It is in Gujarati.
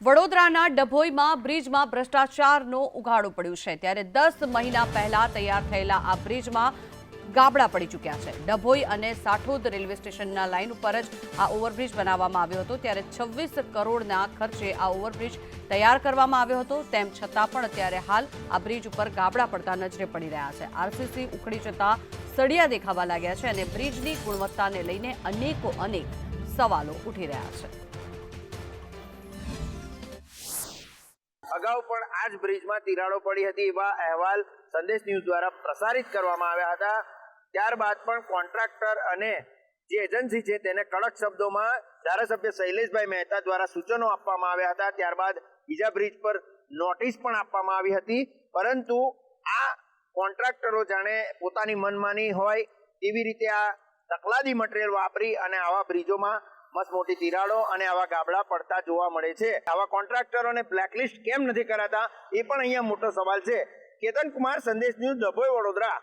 વડોદરાના ડભોઈમાં બ્રિજમાં ભ્રષ્ટાચારનો ઉઘાડો પડ્યું છે. ત્યારે દસ મહિના પહેલા તૈયાર થયેલા આ બ્રિજમાં ગાબડા પડી ચૂક્યા છે. ડભોઈ અને સાઠોદ રેલવે સ્ટેશનના લાઇન ઉપર જ આ ઓવરબ્રિજ બનાવવામાં આવ્યો હતો. ત્યારે છવ્વીસ કરોડના ખર્ચે આ ઓવરબ્રિજ તૈયાર કરવામાં આવ્યો હતો. તેમ છતાં પણ અત્યારે હાલ આ બ્રિજ ઉપર ગાબડા પડતા નજરે પડી રહ્યા છે. આરસીસી ઉખડી જતા સળિયા દેખાવા લાગ્યા છે અને બ્રિજની ગુણવત્તાને લઈને અનેકો અનેક સવાલો ઉઠી રહ્યા છે. અગાઉ પણ આ જ બ્રિજમાં તિરાડો પડી હતી એવા અહેવાલ સંદેશ ન્યૂઝ દ્વારા પ્રસારિત કરવામાં આવ્યા હતા. ત્યારબાદ પણ કોન્ટ્રાક્ટર અને જે એજન્સી છે તેને કડક શબ્દોમાં ધારાસભ્ય શૈલેષભાઈ મહેતા દ્વારા સૂચનો આપવામાં આવ્યા હતા. ત્યારબાદ બીજા બ્રિજ પર નોટિસ પણ આપવામાં આવી હતી. પરંતુ આ કોન્ટ્રાક્ટરો જાણે પોતાની મનમાની હોય એવી રીતે આ તકલાદી મટીરિયલ વાપરી અને આવા બ્રિજોમાં મસ્ત મોટી તિરાડો અને આવા ગાબડા પડતા જોવા મળે છે. આવા કોન્ટ્રાક્ટરોને બ્લેકલિસ્ટ કેમ નથી કરાતા? એ પણ અહીંયા મોટો સવાલ છે. કેતન કુમાર સંદેશ ન્યૂઝ ડભોઈ વડોદરા.